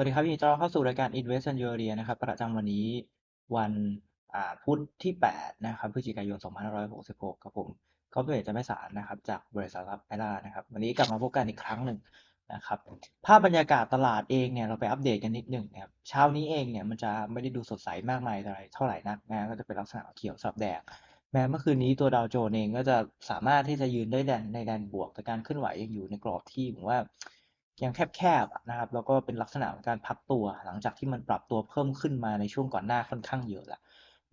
วัสดีครับยินดีต้อนรับเข้าสู่รายการ Invest and Your Area นะครับ ประจำวันนี้วันพุธที่ 8 นะครับพฤศจิกายน 2566ครับผมก็เป็นจะไม่สารนะครับ จากบริษัทรับไอร่านะครับ วันนี้กลับมาพบกันอีกครั้งหนึ่งนะครับ ภาพบรรยากาศตลาดเองเนี่ย เราไปอัปเดตกันนิดหนึ่งนะครับเช้านี้เองเนี่ย มันจะไม่ได้ดูสดใสมากมายอะไรเท่าไหร่นักนะก็จะเป็นลักษณะเขียวสับแดงแม้เมื่อคืนนี้ตัวดาวโจนส์เองก็จะสามารถที่จะยืนได้แดนในแดนบวกแต่การเคลื่อนไหวยังอยู่ในกรอบที่ผมว่า ยังแคบๆนะครับ แล้วก็เป็นลักษณะของการพักตัว หลังจากที่มันปรับตัวเพิ่มขึ้นมาในช่วงก่อนหน้าค่อนข้างเยอะแล้ว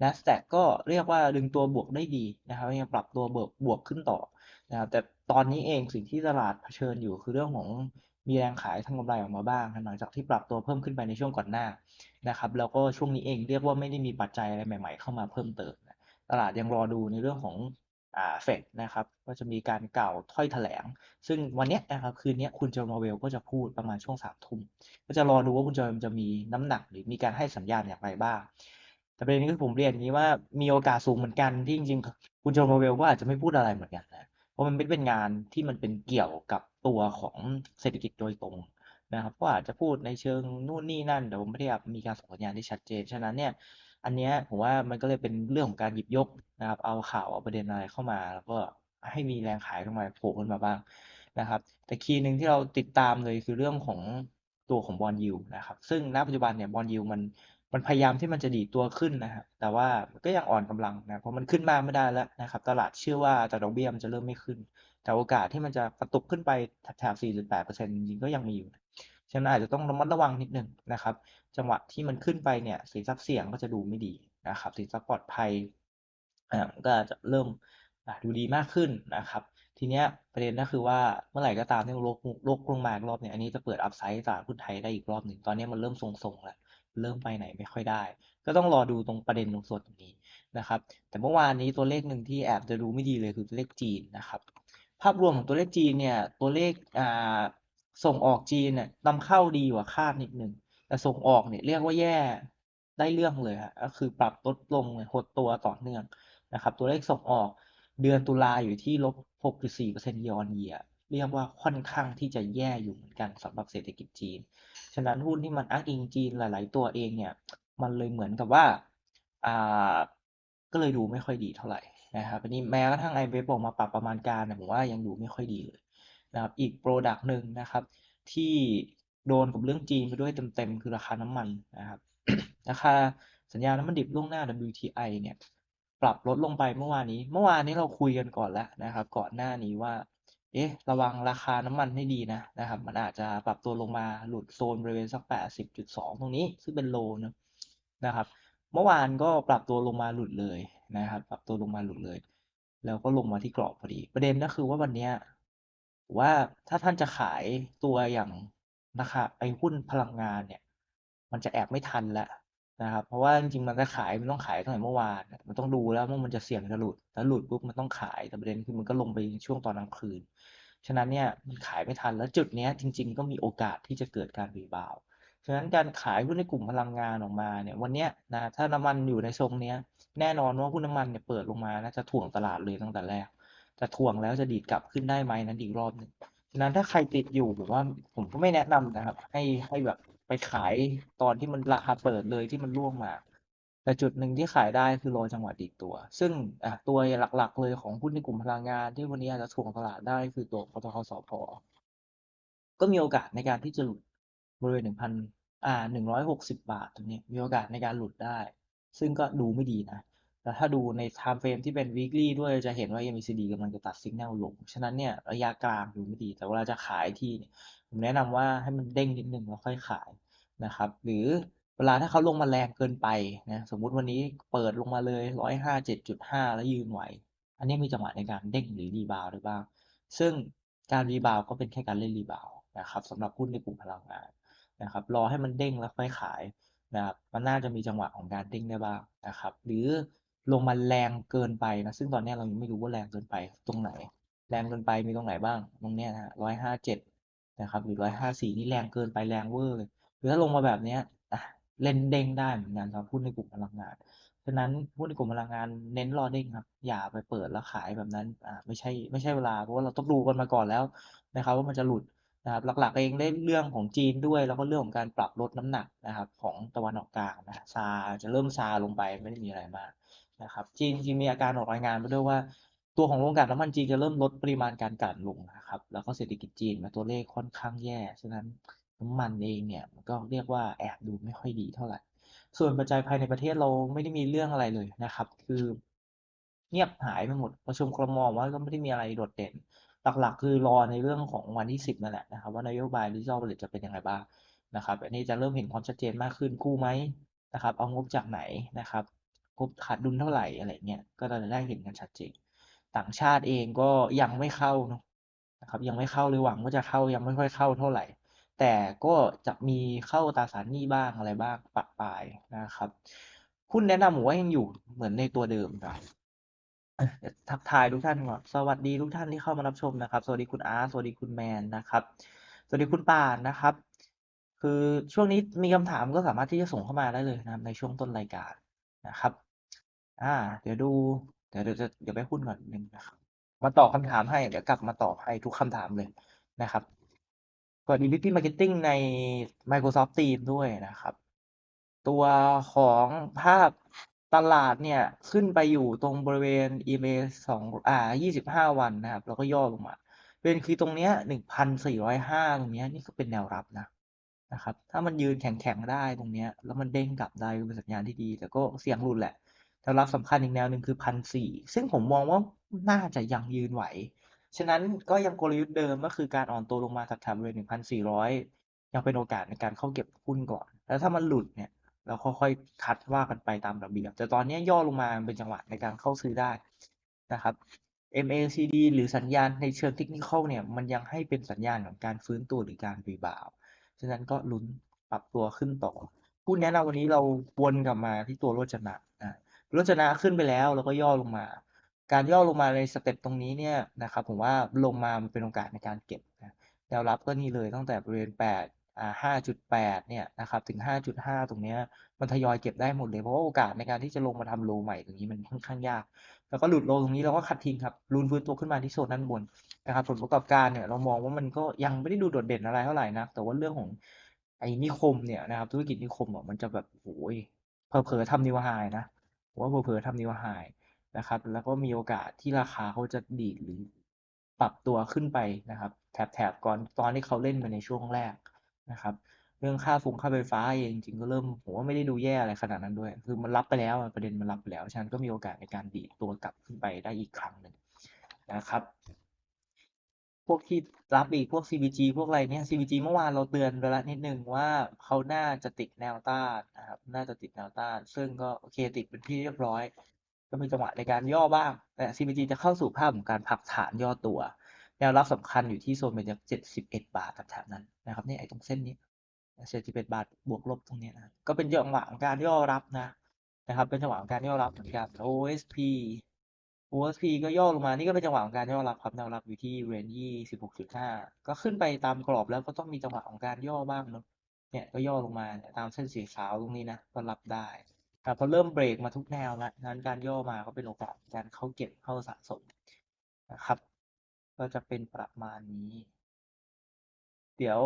NASDAQ ก็เรียกว่าดึงตัวบวกได้ดีนะครับยังปรับตัวบวกบวกขึ้นต่อนะครับแต่ตอนนี้เองสิ่งที่ตลาดเผชิญอยู่คือเรื่องของมีแรงขายทางกำไรออกมาบ้างหลังจากที่ปรับตัวเพิ่มขึ้นไปในช่วงก่อนหน้านะครับแล้วก็ช่วงนี้เองเรียกว่าไม่ได้มีปัจจัยอะไรใหม่ ๆ เข้ามาเพิ่มเติมตลาดยังรอดูในเรื่องของ เฟดนะครับว่าจะมีการกล่าวถ้อยแถลง ซึ่งวันนี้นะครับคืนนี้คุณเจอร์มาเวลก็จะพูดประมาณช่วงสามทุ่มก็จะรอดูว่าคุณเจอร์จะมีน้ำหนักหรือมีการให้สัญญาณอย่างไรบ้าง แต่ประเด็นนี้คือผมเรียนนี้ว่ามีโอกาสสูงเหมือนกันที่จริงๆ คุณโจมาเวลก็อาจจะไม่พูดอะไรเหมือนกันนะเพราะมันไม่เป็นงานที่มันเป็นเกี่ยวกับตัวของเศรษฐกิจโดยตรงนะครับก็อาจจะพูดในเชิงนู่นนี่นั่นแต่ผมไม่ได้มีการส่งสัญญาณที่ชัดเจนฉะนั้นเนี่ย อันเนี้ยผมว่ามันก็เลยเป็นเรื่องของการหยิบยกนะครับ เอาข่าวเอาประเด็นอะไรเข้ามา แล้วก็ให้มีแรงขายเข้ามาโผล่ขึ้นมาบ้างนะครับ แต่คีย์หนึ่งที่เราติดตามเลยคือเรื่องของตัวของบอลยูนะครับ ซึ่งณปัจจุบันเนี่ยบอลยูมันมันพยายามที่มันจะดีตัวขึ้นนะครับ แต่ว่ามันก็ยังอ่อนกำลังนะเพราะมันขึ้นมาไม่ได้แล้วนะครับ ตลาดเชื่อว่าจากดอกเบี้ยมันจะเริ่มไม่ขึ้น แต่โอกาสที่มันจะกระตุกขึ้นไปแถบ4.8%จริงก็ยังมีอยู่ ฉะนั้นอาจจะต้องระมัดระวังนิดนึงนะครับ จังหวะที่มันขึ้นไปเนี่ยสินทรัพย์เสี่ยงก็จะดูไม่ดีนะครับ สินทรัพย์ปลอดภัยก็จะเริ่มดูดีมากขึ้นนะครับ ทีเนี้ยประเด็นก็คือว่าเมื่อไหร่ก็ตามที่โลกโลกลงมาอีกรอบเนี่ยอันนี้จะเปิดอัพไซด์ตลาดหุ้นไทยได้อีกรอบหนึ่งตอนนี้มันเริ่มทรงๆแล้วเริ่มไปไหนไม่ค่อยได้ ก็ต้องรอดูตรงประเด็นตรงส่วนตรงนี้นะครับ แต่เมื่อวานนี้ตัวเลขหนึ่งที่แอบจะดูไม่ดีเลยคือตัวเลขจีนนะครับ ภาพรวมของตัวเลขจีนเนี่ยตัวเลขอ่า ส่งออกจีนเนี่ยนำเข้าดีกว่าคาดนิดหนึ่งแต่ส่งออกเนี่ยเรียกว่าแย่ได้เรื่องเลยฮะก็คือปรับลดลงหดตัวต่อเนื่องนะครับ ตัวเลขส่งออกเดือนตุลาอยู่ที่ลบ 6.4% year on year เรียกว่าค่อนข้างที่จะแย่อยู่เหมือนกันสำหรับเศรษฐกิจจีน ฉะนั้นหุ้นที่มันอ้างอิงจีนหลาย ๆ ตัวเองเนี่ย มันเลยเหมือนกับว่าอ่าก็เลยดูไม่ค่อยดีเท่าไหร่นะครับอันนี้แม้กระทั่งไอเวฟบอกมาปรับประมาณการผมว่ายังดูไม่ค่อยดีเลย นะครับอีกโปรดักต์หนึ่งนะครับ ที่โดนกับเรื่องจีนไปด้วยเต็มๆ คือราคาน้ำมันนะครับ ราคาสัญญาน้ำมันดิบล่วงหน้า WTI เนี่ย ปรับลดลงไปเมื่อวานนี้ เมื่อวานนี้เราคุยกันก่อนแล้วนะครับ ก่อนหน้านี้ว่า เอ๊ะ ระวังราคาน้ำมันให้ดีนะนะครับ มันอาจจะปรับตัวลงมาหลุดโซนบริเวณสัก 80.2 ตรงนี้ ซึ่งเป็นโลนะนะครับ เมื่อวานก็ปรับตัวลงมาหลุดเลยนะครับ ปรับตัวลงมาหลุดเลย แล้วก็ลงมาที่กรอบพอดี ประเด็นก็คือว่าวันนี้ ว่าถ้าท่านจะขายตัวอย่างนะคะไอหุ้นพลังงานเนี่ย มันจะแอบไม่ทันแล้วนะครับ เพราะว่าจริงๆมันจะขายมันต้องขายตั้งแต่เมื่อวาน มันต้องดูแล้วว่ามันจะเสี่ยงจะหลุดแล้วหลุดปุ๊บมันต้องขายแต่ประเด็นคือมันก็ลงไปช่วงตอนกลางคืน ฉะนั้นเนี่ยมันขายไม่ทันแล้วจุดนี้จริง ๆ ก็มีโอกาสที่จะเกิดการรีบาวฉะนั้นการขายหุ้นในกลุ่มพลังงานออกมาเนี่ยวันนี้นะถ้าน้ำมันอยู่ในทรงเนี้ยแน่นอนว่าหุ้นน้ำมันเนี่ยเปิดลงมาน่าจะถ่วงตลาดเลยตั้งแต่แรก แต่ถ่วงแล้วจะดีดกลับขึ้นได้ไหมนั้นอีกรอบหนึ่งฉะนั้นถ้าใครติดอยู่ผมว่าผมก็ไม่แนะนำนะครับ ให้ให้แบบไปขายตอนที่มันราคาเปิดเลยที่มันร่วงมา แต่จุดหนึ่งที่ขายได้คือรอจังหวะดีดตัว ซึ่งอตัวหลักๆ เลยของหุ้นในกลุ่มพลังงาน ที่วันนี้อาจจะถ่วงตลาดได้คือตัวปตทสพก็มีโอกาสในการที่จะหลุดบริเวณหนึ่งพันอ่าหนึ่งร้อยหกสิบบาทตรงนี้มีโอกาสในการหลุดได้ ซึ่งก็ดูไม่ดีนะ แต่ถ้าดูใน time frame ที่เป็น weekly ด้วยจะเห็นว่า MACD กำลังจะตัด signal ลง ฉะนั้นเนี่ยระยะกลางดูไม่ดี แต่เวลาจะขายที่เนี่ยผมแนะนำว่าให้มันเด้งนิดนึงแล้วค่อยขายนะครับ หรือเวลาถ้าเขาลงมาแรงเกินไปนะสมมุติวันนี้เปิดลงมาเลยร้อยห้าเจ็ดจุดห้าแล้วยืนไหว อันนี้มีจังหวะในการเด้งหรือรีบาวได้บ้าง ซึ่งการรีบาวก็เป็นแค่การเล่นรีบาวนะครับสำหรับหุ้นในกลุ่มพลังงานนะครับ รอให้มันเด้งแล้วค่อยขายนะครับมันน่าจะมีจังหวะของการเด้งได้บ้างนะครับ หรือ ลงมาแรงเกินไปนะ ซึ่งตอนนี้เรายังไม่รู้ว่าแรงเกินไปตรงไหน แรงเกินไปมีตรงไหนบ้าง ตรงเนี้ยนะร้อยห้าเจ็ดนะครับหรือร้อยห้าสี่นี่แรงเกินไปแรงเวอร์เลยหรือถ้าลงมาแบบเนี้ยเล่นเด้งได้เหมือนกันสำหรับหุ้นในกลุ่มพลังงานฉะนั้นหุ้นในกลุ่มพลังงานเน้นรอเด้งครับ อย่าไปเปิดแล้วขายแบบนั้นอ่าไม่ใช่ไม่ใช่เวลาเพราะว่าเราต้องดูกันมาก่อนแล้วนะครับ ว่ามันจะหลุดนะครับหลักๆเองได้เรื่องของจีนด้วย แล้วก็เรื่องของการปรับลดน้ำหนักนะครับ ของตะวันออกกลางนะซาจะเริ่มซาลงไปไม่ได้มีอะไรมาก นะครับจีนจริงมีอาการออกรายงานมาด้วยว่า ตัวของโรงกลั่นน้ำมันจีนจะเริ่มลดปริมาณการกลั่นลงนะครับ แล้วก็เศรษฐกิจจีนมาตัวเลขค่อนข้างแย่ ฉะนั้นน้ำมันเองเนี่ยมันก็เรียกว่าแอบดูไม่ค่อยดีเท่าไหร่ ส่วนปัจจัยภายในประเทศเราไม่ได้มีเรื่องอะไรเลยนะครับ คือเงียบหายไปหมดประชุมครมว่าก็ไม่ได้มีอะไรโดดเด่น หลักๆ คือรอในเรื่องของวันที่10นั่นแหละนะครับ ว่านโยบาย Digital Wallet จะเป็นยังไงบ้างนะครับ อันนี้จะเริ่มเห็นความชัดเจนมากขึ้นกู้ไหมนะครับ เอางบจากไหนนะครับ งบขาดดุลเท่าไหร่อะไรเงี้ยก็จะได้เห็นกันชัดเจนต่างชาติเองก็ยังไม่เข้าเนาะนะครับ ยังไม่เข้าเลยหวังว่าจะเข้ายังไม่ค่อยเข้าเท่าไหร่ แต่ก็จะมีเข้าตราสารหนี้บ้างอะไรบ้างปะปายนะครับหุ้นแนะนำผมว่ายังอยู่เหมือนในตัวเดิมครับทักทายทุกท่านก่อนสวัสดีทุกท่านที่เข้ามารับชมนะครับ สวัสดีคุณอาร์ตสวัสดีคุณแมนนะครับ สวัสดีคุณป่านนะครับ คือช่วงนี้มีคำถามก็สามารถที่จะส่งเข้ามาได้เลยนะครับในช่วงต้นรายการนะครับ อ่า เดี๋ยวดู เดี๋ยวเดี๋ยวจะเดี๋ยวไปหุ้นก่อนนิดนึงนะครับ มาตอบคำถามให้ เดี๋ยวกลับมาตอบให้ทุกคำถามเลยนะครับสวัสดีพี่พี่มาร์เก็ตติ้งใน Microsoft Teams ด้วยนะครับ ตัวของภาพตลาดเนี่ย ขึ้นไปอยู่ตรงบริเวณ EMA สองอ่ายี่สิบห้าวันนะครับ แล้วก็ย่อลงมาเป็นคือตรงเนี้ยหนึ่งพันสี่ร้อยห้าตรงเนี้ยนี่ก็เป็นแนวรับนะนะครับ ถ้ามันยืนแข็งๆได้ตรงเนี้ย แล้วมันเด้งกลับได้ก็เป็นสัญญาณที่ดี แต่ก็เสี่ยงหลุดแหละแน วรับสำคัญอีกแนวหนึ่งคือพันสี่ซึ่งผมมองว่าน่าจะยังยืนไหว ฉะนั้นก็ยังกลยุทธ์เดิมก็คือการอ่อนตัวลงมาแถบๆบริเวณหนึ่งพันสี่ร้อยยังเป็นโอกาสในการเข้าเก็บหุ้นก่อน แล้วถ้ามันหลุดเนี่ย เราค่อยๆคัดว่ากันไปตามระเบียบ แต่ตอนนี้ย่อลงมาเป็นจังหวะในการเข้าซื้อได้นะครับ MACD หรือสัญญาณในเชิงเทคนิคเนี่ย มันยังให้เป็นสัญญาณของการฟื้นตัวหรือการรีบาว ฉะนั้นก็ลุ้นปรับตัวขึ้นต่อหุ้นแนะนำวันนี้เราวนกลับมาที่ตัวโรจนะนะ โรจนะขึ้นไปแล้วแล้วก็ย่อลงมา การย่อลงมาในสเต็ปตรงนี้เนี่ยนะครับผมว่าลงมามันเป็นโอกาสในการเก็บนะแนวรับก็นี่เลยตั้งแต่บริเวณแปดอ่าห้าจุดแปดเนี่ยนะครับถึงห้าจุดห้าตรงเนี้ยมันทยอยเก็บได้หมดเลยเพราะว่าโอกาสในการที่จะลงมาทำโลใหม่ตรงนี้มันค่อนข้างยาก แล้วก็หลุดโลตรงนี้เราก็คัดทิ้งครับรุนฟื้นตัวขึ้นมาที่โซนด้านบนนะครับผลประกอบการเนี่ยเรามองว่ามันก็ยังไม่ได้ดูโดดเด่นอะไรเท่าไหร่นะแต่ว่าเรื่องของไอ้นิคมเนี่ยนะครับธุรกิจนิคมอะมันจะแบบโอ้ยเผลอๆทำนิวไฮนะ ผมว่าเผลอๆทำนิวไฮนะครับ แล้วก็มีโอกาสที่ราคาเขาจะดีดหรือปรับตัวขึ้นไปนะครับ แถบๆก่อนตอนที่เขาเล่นมาในช่วงแรกนะครับ เรื่องค่าฟุงค่าไฟฟ้าเองจริงๆก็เริ่มผมว่าไม่ได้ดูแย่อะไรขนาดนั้นด้วย คือมันรับไปแล้วประเด็นมันรับไปแล้ว ฉะนันก็มีโอกาสในการดีดตัวกลับขึ้นไปได้อีกครั้งหนึ่งนะครับ พวกที่รับอีกพวก CBG พวกอะไรเนี่ย CBG เมื่อวานเราเตือนไปแล้วนิดนึงว่าเขาน่าจะติดแนวต้านนะครับน่าจะติดแนวต้าน ซึ่งก็โอเคติดเป็นที่เรียบร้อย ก็มีจังหวะในการย่อบ้าง แต่ CBG จะเข้าสู่ภาพของการผักฐานย่อตัว แนวรับสำคัญอยู่ที่โซนเป็นเจ็ดสิบเอ็ดบาทแถบนั้นนะครับนี่ไอ้ตรงเส้นนี้เศษฐกิจเป็นบาทบวกลบตรงนี้นะก็เป็นจังหวะของการย่อรับนะนะครับ เป็นจังหวะของการย่อรับเหมือนกัน OSP OSP ก็ย่อลงมา นี่ก็เป็นจังหวะของการย่อรับครับแนวรับอยู่ที่เรนยี่สิบหกจุดห้าก็ขึ้นไปตามกรอบแล้วก็ต้องมีจังหวะของการย่อบ้างเนาะ เนี่ยก็ย่อลงมาตามเส้นสีขาวตรงนี้นะ ก็รับได้แต่พอเริ่มเบรกมาทุกแนวแล้วนั้นการย่อมาก็เป็นโอกาสการเข้าเก็บเข้าสะสมนะครับ ก็จะเป็นประมาณนี้ เดี๋ยว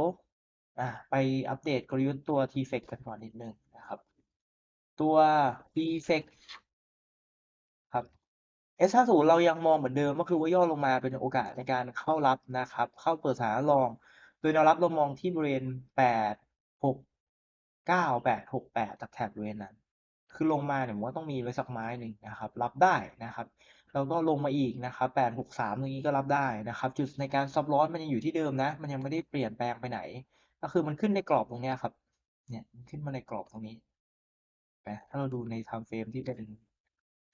อะไปอัปเดตกลยุทธ์ตัว T-Flex กันก่อนนิดนึงนะครับ ตัว T-Flex S50 เรายังมองเหมือนเดิมก็คือว่าย่อลงมาเป็นโอกาสในการเข้ารับนะครับ เข้าเปิดสานรอง โดยแนวรับเรามองที่บริเวณแปดหกเก้าแปดหกแปดแถบบริเวณนั้น คือลงมาเนี่ยผมว่าต้องมีไว้สักไม้หนึ่งนะครับ รับได้นะครับ แล้วก็ลงมาอีกนะครับแปดหกสามตรงนี้ก็รับได้นะครับ จุดในการซับลอสมันยังอยู่ที่เดิมนะ มันยังไม่ได้เปลี่ยนแปลงไปไหน ก็คือมันขึ้นในกรอบตรงนี้ครับ เนี่ยขึ้นมาในกรอบตรงนี้นะถ้าเราดูใน time frame ที่เป็น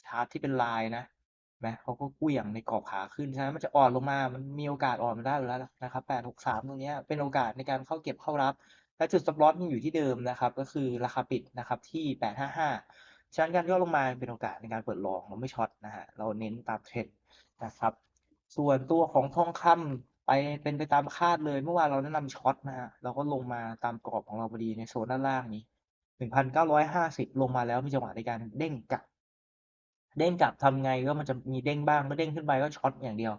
ชาร์ตที่เป็นลายนะ นะเขาก็กู้อย่างในกรอบขาขึ้น ฉะนั้นมันจะอ่อนลงมา มันมีโอกาสอ่อนมาได้อยู่แล้วนะครับแปดหกสามตรงนี้เป็นโอกาสในการเข้าเก็บเข้ารับ และจุด stop loss ยังอยู่ที่เดิมนะครับ ก็คือราคาปิดนะครับที่แปดห้าห้าฉะนั้นการย่อลงมาเป็นโอกาสในการเปิดลองเราไม่ช็อตนะฮะ เราเน้นตามเทรนด์นะครับ ส่วนตัวของทองคำไปเป็นไปตามคาดเลย เมื่อวานเราแนะนำช็อตนะฮะ เราก็ลงมาตามกรอบของเราพอดีในโซนด้านล่างนี้หนึ่งพันเก้าร้อยห้าสิบลงมาแล้วมีจังหวะในการเด้งกลับ เด้งกลับทำไงก็มันจะมีเด้งบ้างไม่เด้งขึ้นไปก็ช็อตอย่างเดียว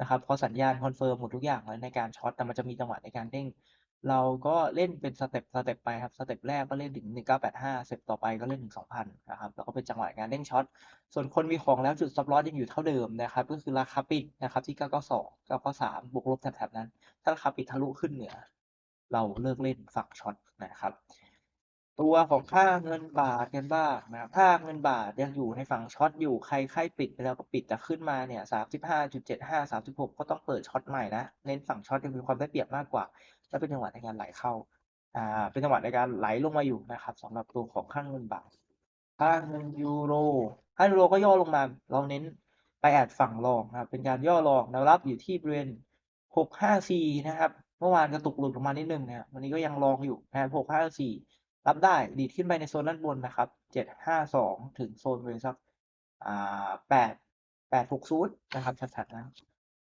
นะครับพอสัญญาณคอนเฟิร์มหมดทุกอย่างแล้วในการช็อตแต่มันจะมีจังหวะในการเด้ง เราก็เล่นเป็นสเต็ปสเต็ปไปครับสเต็ปแรกก็เล่นถึง 1985สเต็ปต่อไปก็เล่นถึง 2,000นะครับแล้วก็เป็นจังหวะการเด้งช็อตส่วนคนมีของแล้วจุด stop loss ยังอยู่เท่าเดิมนะครับก็คือราคาปิดนะครับที่ 992 993บวกลบแถบๆนั้น ถ้าราคาปิดทะลุขึ้นเหนือเราเลิกเล่นฝั่งช็อตนะครับ ตัวของค่าเงินบาทกันบ้างนะครับค่าเงินบาทยังอยู่ในฝั่งช็อตอยู่ใครใครปิดไปแล้วก็ปิดแต่ขึ้นมาเนี่ยสามสิบห้าจุดเจ็ดห้าสามสิบหกก็ต้องเปิดช็อตใหม่นะเน้นฝั่งช็อตยังมีความได้เปรียบมากกว่าและเป็นจังหวะในการไหลเข้าอ่าเป็นจังหวะในการไหลลงมาอยู่นะครับสำหรับตัวของค่าเงินบาทค่าเงินยูโรค่ายูโรก็ย่อลงมา เราเน้นไปแอดฝั่งรองนะครับเป็นการย่อรองแนวรับอยู่ที่บริเวณหกห้าสี่นะครับ เมื่อวานกระตุกหลุดลงมานิดนึงนะวันนี้ก็ยังรองอยู่นะหกห้าสี่ รับได้ดีดขึ้นไปในโซนด้านบนนะครับเจ็ดห้าสองถึงโซนบริเวณสักอ่าแปดแปดหกศูนย์นะครับชัดๆนะ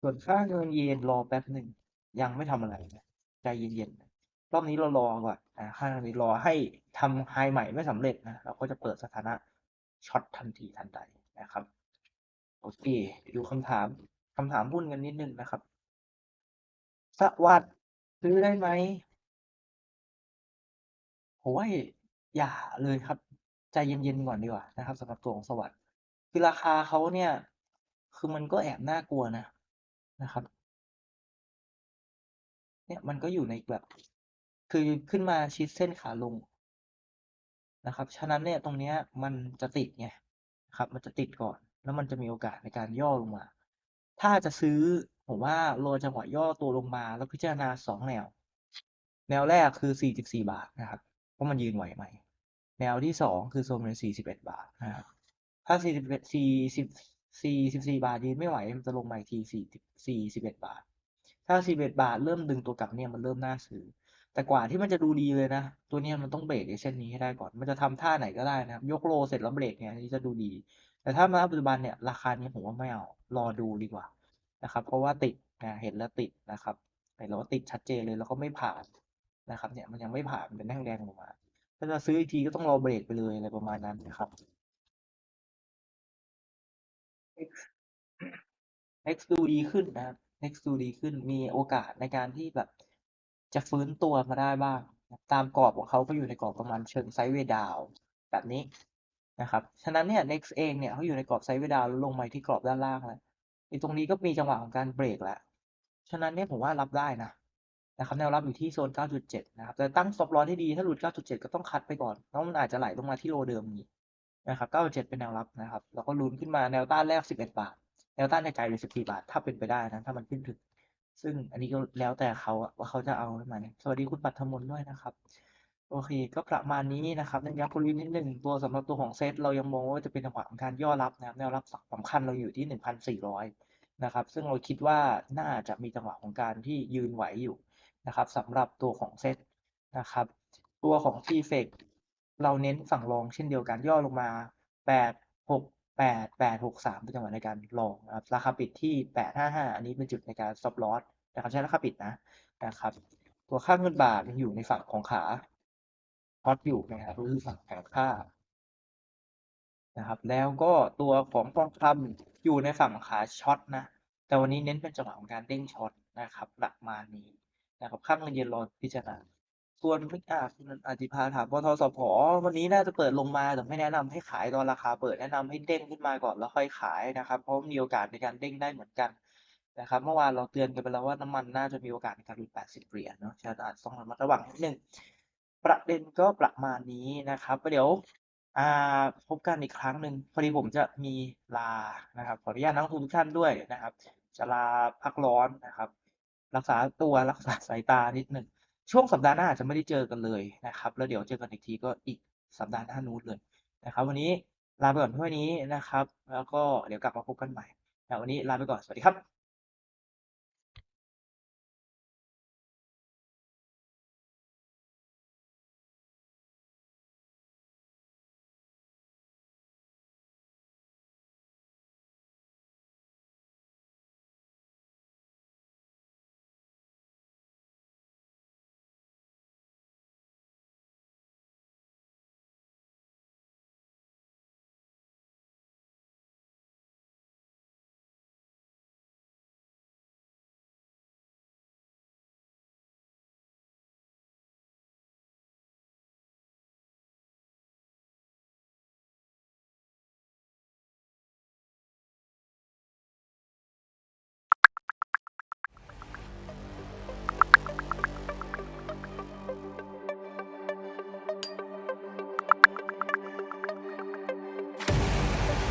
ส่วนค่าเงินเยนรอแป๊บหนึ่งยังไม่ทำอะไรใจเย็นๆรอบนี้เรารอก่อนนะค่าเงินรอให้ทำไฮใหม่ไม่สำเร็จนะเราก็จะเปิดสถานะช็อตทันทีทันใดนะครับโอเคดูคำถามคำถามหุ้นกันนิดนึงนะครับสวัสดซื้อได้ไหม ผมว่าอย่าเลยครับ ใจเย็นๆก่อนดีกว่านะครับสำหรับตัวของสวัสด์คือราคาเขาเนี่ย คือมันก็แอบน่ากลัวนะนะครับ เนี่ยมันก็อยู่ในแบบ คือขึ้นมาชิดเส้นขาลงนะครับ ฉะนั้นเนี่ยตรงเนี้ยมันจะติดไงครับ มันจะติดก่อน แล้วมันจะมีโอกาสในการย่อลงมา ถ้าจะซื้อผมว่ารอจังหวะย่อตัวลงมา แล้วพิจารณาสองแนว แนวแรกคือ44บาทนะครับ เพรามันยืนไหวไหม แนวที่สองคือโซนเป็น41บเอ็ดบาทนะครับถ้า41 40 44บสี่บาทยืนไม่ไหวมันจะลงมาอีกที4 41บเอ็ดบาท ถ้า41บาทเริ่มดึงตัวกลับเนี่ยมันเริ่มน่าซื้อแต่กว่าที่มันจะดูดีเลยนะ ตัวเนี้ยมันต้องเบรกในเส้นนี้ให้ได้ก่อน มันจะทำท่าไหนก็ได้นะครับ ยกโลเสร็จแล้วเบรกเนี่ยนนี้จะดูดี แต่ถ้ามาปัจจุบันเนี่ยราคานี้ผมว่าไม่เอา รอดูดีกว่านะครับ เพราะว่าติดนะเห็นแล้วติดนะครับ เห็นแล้วว่าติดชัดเจนเลยแล้วก็ไม่ผ่าน นะครับเนี่ยมันยังไม่ผ่านมันเป็นแท่งแดงลงมา ถ้าจะซื้ออีกทีก็ต้องรอเบรกไปเลยอะไรประมาณนั้นนะครับ next ดูดีขึ้นนะครับ next ดูดีขึ้นมีโอกาสในการที่แบบจะฟื้นตัวมาได้บ้าง ตามกรอบของเขาก็อยู่ในกรอบประมาณเชิงไซด์เวดาวแบบนี้นะครับ ฉะนั้นเนี่ย next เองเนี่ยเขาอยู่ในกรอบไซด์เวดาวแล้วลงมาที่กรอบด้านล่างแล้วไอ้ตรงนี้ก็มีจังหวะของการเบรกแล้ว ฉะนั้นเนี่ยผมว่ารับได้นะ นะครับแนวรับอยู่ที่โซน 9.7 นะครับแต่ตั้ง stop loss ให้ดีถ้าหลุด 9.7 ก็ต้องคัดไปก่อนเพราะมันอาจจะไหลลงมาที่โลเดิมนี้นะครับ 9.7 เป็นแนวรับนะครับแล้วก็ลุ้นขึ้นมาแนวต้านแรก 11 บาท แนวต้านในใจเลย14 บาท ถ้าเป็นไปได้นะถ้ามันขึ้นถึง ซึ่งอันนี้ก็แล้วแต่เขาว่าเขาจะเอาไหมสวัสดีคุณปัทมนด้วยนะครับโอเค ก็ประมาณนี้นะครับเน้นย้ำกลยุทธ์นิดหนึ่งตัวสำหรับตัวของเซตเรายังมองว่าจะเป็นจังหวะของการย่อรับนะครับ แนวรับสำคัญเราอยู่ที่ 1,400 นะครับ ซึ่งเราคิดว่าน่าจะมีจังหวะของการที่ยืนไหวอยู่ นะครับสำหรับตัวของเซตนะครับ ตัวของ t f e c เราเน้นฝั่งรองเช่นเดียวกันย่อลงมา 8 6 8 8 6 3เป็นจังหวะในการลองนะครับราคาปิดที่ 855 อันนี้เป็นจุดในการ stop loss นะครับใช้ราคาปิดนะนะครับตัวค่าเงินบาทยังอยู่ในฝั่งของขาช็อตอยู่นะครับก็คือฝั่งแผงค่านะครับแล้วก็ตัวของทองคำอยู่ในฝั่งขาช็อตนะแต่วันนี้เน้นเป็นจังหวะของการเด้งช็อตนะครับประมาณนี้ นะครับค่าเงินเยนรอพิจารณาส่วนพิกอาคุณอธิพาถามปทสพวันนี้น่าจะเปิดลงมาแต่ไม่แนะนำให้ขายตอนราคาเปิดแนะนำให้เด้งขึ้นมาก่อนแล้วค่อยขายนะครับ เพราะมีโอกาสในการเด้งได้เหมือนกันนะครับเมื่อวานเราเตือนกันไปแล้วว่าน้ำมันน่าจะมีโอกาสในการหลุด80 เหรียญเนาะฉะนั้นอาจต้องระมัดระวังนิดนึงประเด็นก็ประมาณนี้นะครับเดี๋ยวอ่าพบกันอีกครั้งหนึ่งพอดีผมจะมีลานะครับขออนุญาตนักลงทุนทุกท่านด้วยนะครับ จะลาพักร้อนนะครับ รักษาตัวรักษาสายตานิดหนึ่งช่วงสัปดาห์หน้าอาจจะไม่ได้เจอกันเลยนะครับ แล้วเดี๋ยวเจอกันอีกทีก็อีกสัปดาห์หน้านู้นเลยนะครับ วันนี้ลาไปก่อนเท่านี้นะครับ แล้วก็เดี๋ยวกลับมาพบกันใหม่แต่วันนี้ลาไปก่อนสวัสดีครับ